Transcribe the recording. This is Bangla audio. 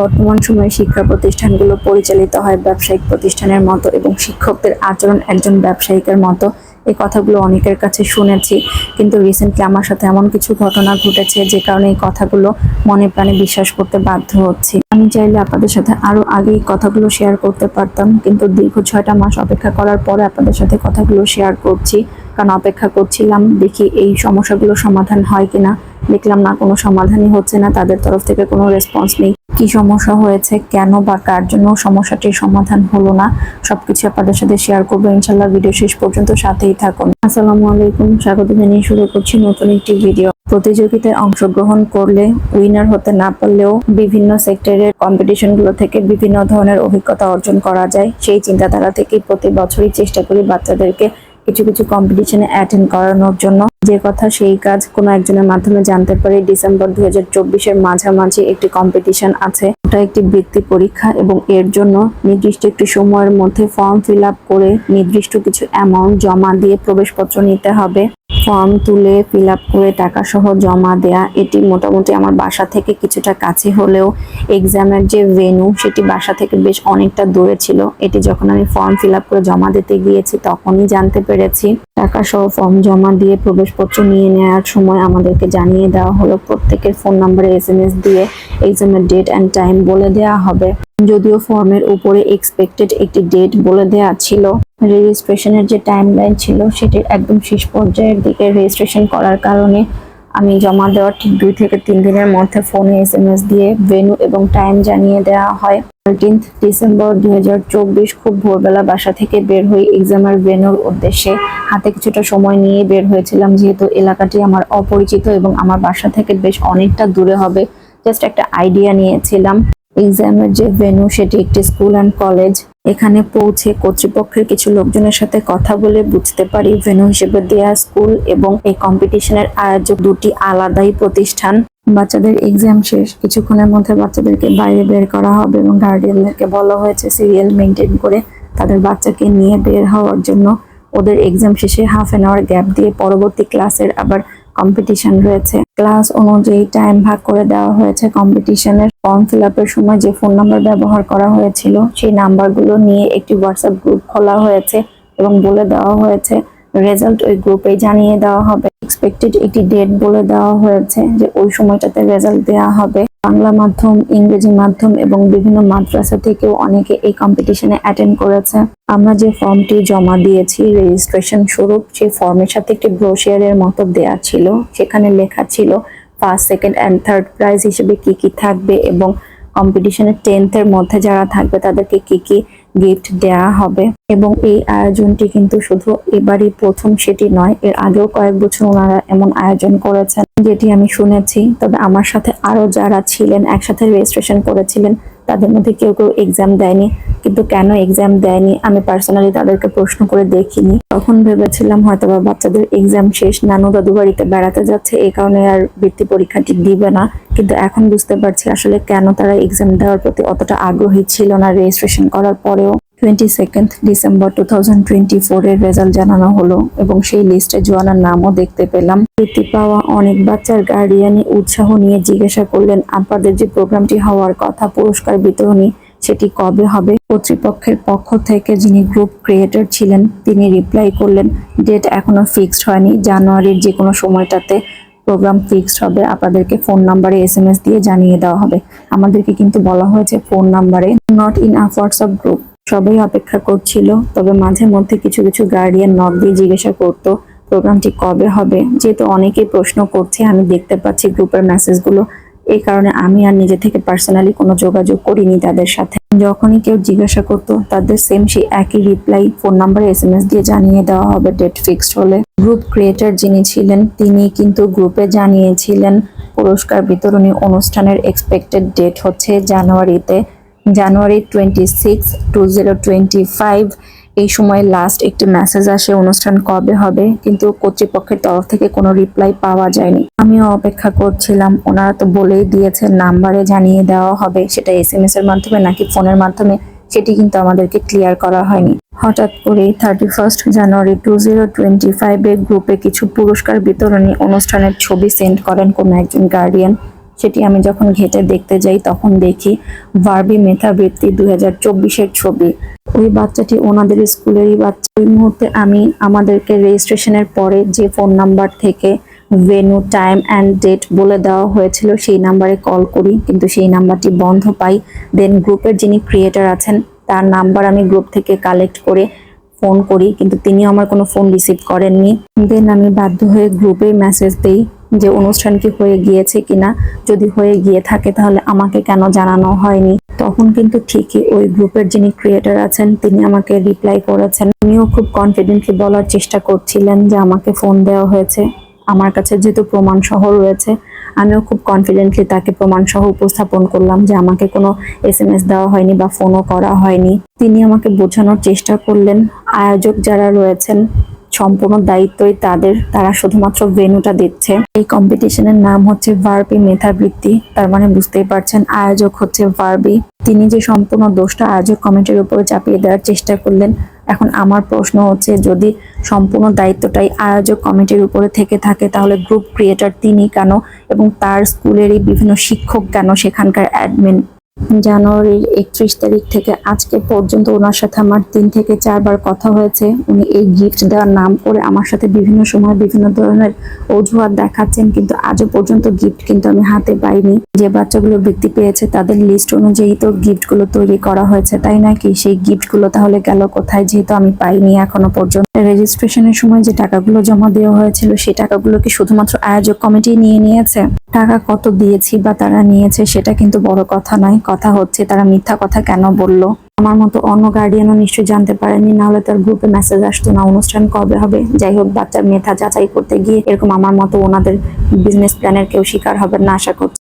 বর্তমান সময়ে শিক্ষা প্রতিষ্ঠানগুলো পরিচালিত হয় ব্যবসায়িক প্রতিষ্ঠানের মতো এবং শিক্ষকদের আচরণ একজন ব্যবসায়িকের মতো। এই কথাগুলো অনেকের কাছে শুনেছি, কিন্তু রিসেন্টলি আমার সাথে এমন কিছু ঘটনা ঘটেছে যে কারণে এই কথাগুলো মনে প্রাণে বিশ্বাস করতে বাধ্য হচ্ছি। আমি চাইলে আপনাদের সাথে আরও আগে এই কথাগুলো শেয়ার করতে পারতাম, কিন্তু দীর্ঘ ছয়টা মাস অপেক্ষা করার পরে আপনাদের সাথে কথাগুলো শেয়ার করছি। কারণ অপেক্ষা করছিলাম, দেখি এই সমস্যাগুলো সমাধান হয় কিনা। দেখলাম না, কোনো সমাধানই হচ্ছে না, তাদের তরফ থেকে কোনো রেসপন্স নেই। কি সমস্যা হয়েছে, কেন বা কার জন্য সমস্যাটির সমাধান হলো না, সবকিছু আপনাদের সাথে শেয়ার করব। ইনশাল্লাহ ভিডিও শেষ পর্যন্ত সাথেই থাকুন। আসসালামু আলাইকুম, স্বাগত জানিয়ে শুরু করছি নতুন একটি ভিডিও প্রতিযোগিতায় অংশগ্রহণ করলে উইনার হতে না পারলেও বিভিন্ন সেক্টরের কম্পিটিশনগুলো থেকে বিভিন্ন ধরনের অভিজ্ঞতা অর্জন করা যায়। সেই চিন্তাধারা থেকে প্রতি বছরই চেষ্টা করি বাচ্চাদেরকে কিছু কিছু কম্পিটিশনে অ্যাটেন্ড করানোর জন্য। যে কথা সেই কাজ কোনো একজনের মাধ্যমে জানতে পারি। ডিসেম্বর দুই হাজার চব্বিশের মাঝামাঝি একটি কম্পিটিশন আছে। ওটা একটি বৃত্তি পরীক্ষা এবং এর জন্য নির্দিষ্ট একটি সময়ের মধ্যে ফর্ম ফিল আপ করে নির্দিষ্ট কিছু অ্যামাউন্ট জমা দিয়ে প্রবেশপত্র নিতে হবে। ফর্ম তুলে ফিল আপ করে টাকা সহ জমা দেয়া, এটি মোটামুটি আমার বাসা থেকে কিছুটা কাছে হলেও এক্সামের যে ভেনু সেটি বাসা থেকে বেশ অনেকটা দূরে ছিল। এটি যখন আমি ফর্ম ফিল আপ করে জমা দিতে গিয়েছি তখনই জানতে পেরেছি। টাকা সহ ফর্ম জমা দিয়ে প্রবেশপত্র নিয়ে নেওয়ার সময় আমাদেরকে জানিয়ে দেওয়া হলো, প্রত্যেকের ফোন নাম্বারে এস দিয়ে এক্সামের ডেট অ্যান্ড টাইম বলে দেওয়া হবে। যদিও ফর্মের উপরে এক্সপেক্টেড একটি ডেট বলে দেওয়া ছিল রেজিস্ট্রেশনের যে টাইম লাইন ছিল সেটির একদম শেষ পর্যায়ের দিকে রেজিস্ট্রেশন করার কারণে আমি জমা দেওয়ার ঠিক দুই থেকে তিন দিনের মধ্যে ফোনে এস এম এস দিয়ে ভেনু এবং টাইম জানিয়ে দেওয়া হয়। থার্টিন্থ ডিসেম্বর দুই হাজার চব্বিশ খুব ভোরবেলা বাসা থেকে বের হয়ে এক্সামের ভেনুর উদ্দেশ্যে। হাতে কিছুটা সময় নিয়ে বের হয়েছিলাম যেহেতু এলাকাটি আমার অপরিচিত এবং আমার বাসা থেকে বেশ অনেকটা দূরে হবে। জাস্ট একটা আইডিয়া নিয়েছিলাম। এক্সামের যে ভেনু সেটি একটি স্কুল অ্যান্ড কলেজ এখানে পৌঁছে কর্তৃপক্ষের কিছু লোকজনের সাথে কথা বলে বুঝতে পারি ভেনু হিসেবে দেয়া স্কুল এবং এই কম্পিটিশনের আয়োজক দুটি আলাদাই প্রতিষ্ঠান। বাচ্চাদের এক্সাম শেষ। কিছুক্ষণের মধ্যে বাচ্চাদেরকে বাইরে বের করা হবে এবং গার্ডিয়ানদেরকে বলা হয়েছে সিরিয়াল মেনটেন করে তাদের বাচ্চাকে নিয়ে বের হওয়ার জন্য। ওদের এক্সাম শেষে হাফ অ্যান আওয়ার গ্যাপ দিয়ে পরবর্তী ক্লাসের আবার কম্পিটিশন রয়েছে। ক্লাস অনুযায়ী টাইম ভাগ করে দেওয়া হয়েছে কম্পিটিশনের ফর্ম ফিল আপের সময় যে ফোন নাম্বার ব্যবহার করা হয়েছিল, সেই নাম্বারগুলো নিয়ে একটি হোয়াটসঅ্যাপ গ্রুপ খোলা হয়েছে এবং বলে দেওয়া হয়েছে। রেজাল্ট ওই গ্রুপে জানিয়ে দেওয়া হবে। এক্সপেক্টেড একটি ডেট বলে দেওয়া হয়েছে যে ওই সময়টাতে রেজাল্ট দেওয়া হবে। বাংলা মাধ্যম, ইংরেজি মাধ্যম এবং বিভিন্ন মাদ্রাসা থেকেও অনেকে এই কম্পিটিশনে অ্যাটেন্ড করেছে। আমরা যে ফর্মটি জমা দিয়েছি রেজিস্ট্রেশন স্বরূপ সেই ফর্মের সাথে একটি ব্রোশিয়ারের মতো দেয়া ছিল। সেখানে লেখা ছিল first second and third prize হিসেবে কি কি থাকবে এবং কম্পিটিশনের টেন্থের মধ্যে যারা থাকবে তাদেরকে কি কি গিফট দেয়া হবে। এবং এই আয়োজনটি কিন্তু শুধু এবারই প্রথম সেটি নয়, এর আগেও কয়েক বছর ওনারা এমন আয়োজন করেছেন, যেটি আমি শুনেছি। তবে আমার সাথে আরও যারা ছিলেন, একসাথে রেজিস্ট্রেশন করেছিলেন, তাদের মধ্যে কেউ কেউ এক্সাম দেয়নি। কিন্তু কেন এক্সাম দেয়নি? আমি পার্সোনালি তাদেরকে প্রশ্ন করে দেখিনি। তখন ভেবেছিলাম হয়তো বা বাচ্চাদের এক্সাম শেষ, নানু দাদু বাড়িতে বেড়াতে যাচ্ছে এই কারণে আর বৃত্তি পরীক্ষাটি দিবে না। কিন্তু এখন বুঝতে পারছি আসলে কেন তারা এক্সাম দেওয়ার প্রতি অতটা আগ্রহী ছিল না রেজিস্ট্রেশন করার পরেও। Twenty second December two thousand twenty four এর রেজাল্ট জানানো হলো এবং সেই লিস্টে জোয়ানার নামও দেখতে পেলাম। বৃত্তি পাওয়া অনেক বাচ্চার গার্ডিয়ানি উৎসাহ নিয়ে জিজ্ঞাসা করলেন, আপনাদের যে প্রোগ্রামটি হওয়ার কথা, পুরস্কার বিতরণী সেটি কবে হবে? কর্তৃপক্ষের পক্ষ থেকে যিনি গ্রুপ ক্রিয়েটর ছিলেন, তিনি রিপ্লাই করলেন ডেট এখনও ফিক্সড হয়নি। জানুয়ারির যে কোনো সময়টাতে প্রোগ্রাম ফিক্সড হবে। আপনাদেরকে ফোন নাম্বারে এস এম এস দিয়ে জানিয়ে দেওয়া হবে। আমাদেরকে কিন্তু বলা হয়েছে ফোন নাম্বারে not in a WhatsApp group সবাই অপেক্ষা করছিল, তবে মাঝে মধ্যে কিছু কিছু গার্ডিয়ান নক দিয়ে জিজ্ঞাসা করতো প্রোগ্রামটি কবে হবে? যেহেতু অনেকেই প্রশ্ন করছে, আমি দেখতে পাচ্ছি গ্রুপের মেসেজগুলো এই কারণে আমি আর নিজে থেকে পার্সোনালি কোনো যোগাযোগ করিনি তাদের সাথে। যখনই কেউ জিজ্ঞাসা করতো, তাদের সেম সেই একই রিপ্লাই ফোন নাম্বারে এস এম এস দিয়ে জানিয়ে দেওয়া হবে ডেট ফিক্সড হলে। গ্রুপ ক্রিয়েটর যিনি ছিলেন, তিনি কিন্তু গ্রুপে জানিয়েছিলেন, পুরস্কার বিতরণী অনুষ্ঠানের এক্সপেক্টেড ডেট হচ্ছে জানুয়ারিতে। January twenty six two zero twenty five এই সময় লাস্ট একটি মেসেজ আসে, অনুষ্ঠান কবে হবে? কিন্তু কর্তৃপক্ষের তরফ থেকে কোনো রিপ্লাই পাওয়া যায়নি। আমিও অপেক্ষা করছিলাম, ওনারা তো বলেই দিয়েছে নাম্বারে জানিয়ে দেওয়া হবে। সেটা এস এম এস এর মাধ্যমে নাকি ফোনের মাধ্যমে, সেটি কিন্তু আমাদেরকে ক্লিয়ার করা হয়নি। হঠাৎ করে thirty first January two zero twenty ফাইভে গ্রুপে কিছু পুরস্কার বিতরণী অনুষ্ঠানের ছবি সেন্ড করেন কোনো একজন গার্ডিয়ান সেটি আমি যখন ঘেটে দেখতে যাই, তখন দেখি ভার্বি মেধাবৃত্তি দুই হাজার চব্বিশের ছবি। ওই বাচ্চাটি ওনাদের স্কুলেরই বাচ্চা। ওই মুহূর্তে আমি আমাদেরকে রেজিস্ট্রেশনের পরে যে ফোন নাম্বার থেকে ভেনু, টাইম অ্যান্ড ডেট বলে দেওয়া হয়েছিল, সেই নাম্বারে কল করি, কিন্তু সেই নাম্বারটি বন্ধ পাই। দেন গ্রুপের যিনি ক্রিয়েটার আছেন, তার নাম্বার আমি গ্রুপ থেকে কালেক্ট করে ফোন করি, কিন্তু তিনি আমার কোনো ফোন রিসিভ করেননি। দেন আমি বাধ্য হয়ে গ্রুপে মেসেজ দেই। যে অনুষ্ঠান কি হয়ে গিয়েছে কিনা, যদি হয়ে গিয়ে থাকে তাহলে আমাকে কেন জানানো হয়নি? তখন কিন্তু ঠিকই ওই গ্রুপের যিনি ক্রিয়েটার আছেন, তিনি আমাকে রিপ্লাই করেছেন। উনিও খুব কনফিডেন্টলি বলার চেষ্টা করছিলেন যে আমাকে ফোন দেওয়া হয়েছে। আমার কাছে যেহেতু প্রমাণ সহ রয়েছে, আমিও খুব কনফিডেন্টলি তাকে প্রমাণ সহ উপস্থাপন করলাম যে আমাকে কোনো এস এম এস দেওয়া হয়নি বা ফোনও করা হয়নি। তিনি আমাকে বোঝানোর চেষ্টা করলেন। আয়োজক যারা রয়েছেন সম্পূর্ণ দায়িত্বই তাদের, তারা শুধুমাত্র ভেনুটা দিচ্ছে। এই কম্পিটিশনের নাম হচ্ছে ভার্বি মেধাবৃত্তি। তার মানে বুঝতেই পারছেন, আয়োজক হচ্ছে ভার্বি। তিনি যে সম্পূর্ণ দোষটা আয়োজক কমিটির উপরে চাপিয়ে দেওয়ার চেষ্টা করলেন, এখন আমার প্রশ্ন হচ্ছে, যদি সম্পূর্ণ দায়িত্বটাই আয়োজক কমিটির উপরে থেকে থাকে, তাহলে গ্রুপ ক্রিয়েটার তিনি কেন? এবং তার স্কুলেরই বিভিন্ন শিক্ষক কেন সেখানকার অ্যাডমিন জানুয়ারির একত্রিশ তারিখ থেকে আজকে পর্যন্ত ওনার সাথে আমার তিন থেকে চারবার কথা হয়েছে। উনি এই গিফট দেওয়ার নাম করে আমার সাথে বিভিন্ন সময় বিভিন্ন ধরনের অজুহাত দেখাচ্ছেন, কিন্তু আজও পর্যন্ত গিফট কিন্তু আমি হাতে পাইনি। যে বাচ্চাগুলো বৃত্তি পেয়েছে তাদের লিস্ট অনুযায়ী তো গিফটগুলো তৈরি করা হয়েছে, তাই নাকি সেই গিফটগুলো তাহলে গেল কোথায় যেহেতু আমি পাইনি এখনও পর্যন্ত? রেজিস্ট্রেশনের সময় যে টাকাগুলো জমা দেওয়া হয়েছিল, সেই টাকাগুলো কি শুধুমাত্র আয়োজক কমিটি নিয়ে নিয়েছে? টাকা কত দিয়েছি বা তারা নিয়েছে সেটা কিন্তু বড় কথা নয়। কথা হচ্ছে তারা মিথ্যা কথা কেন বলল? আমার মতো অন্য গার্ডিয়ানও নিশ্চয়ই জানতে পারেনি, নাহলে তার গ্রুপে মেসেজ আসতো না, অনুষ্ঠান কবে হবে? যাই হোক বাচ্চার মেধা যাচাই করতে গিয়ে এরকম আমার মতো ওনাদের বিজনেস প্ল্যানের কেউ শিকার হবে না, আশা করছি।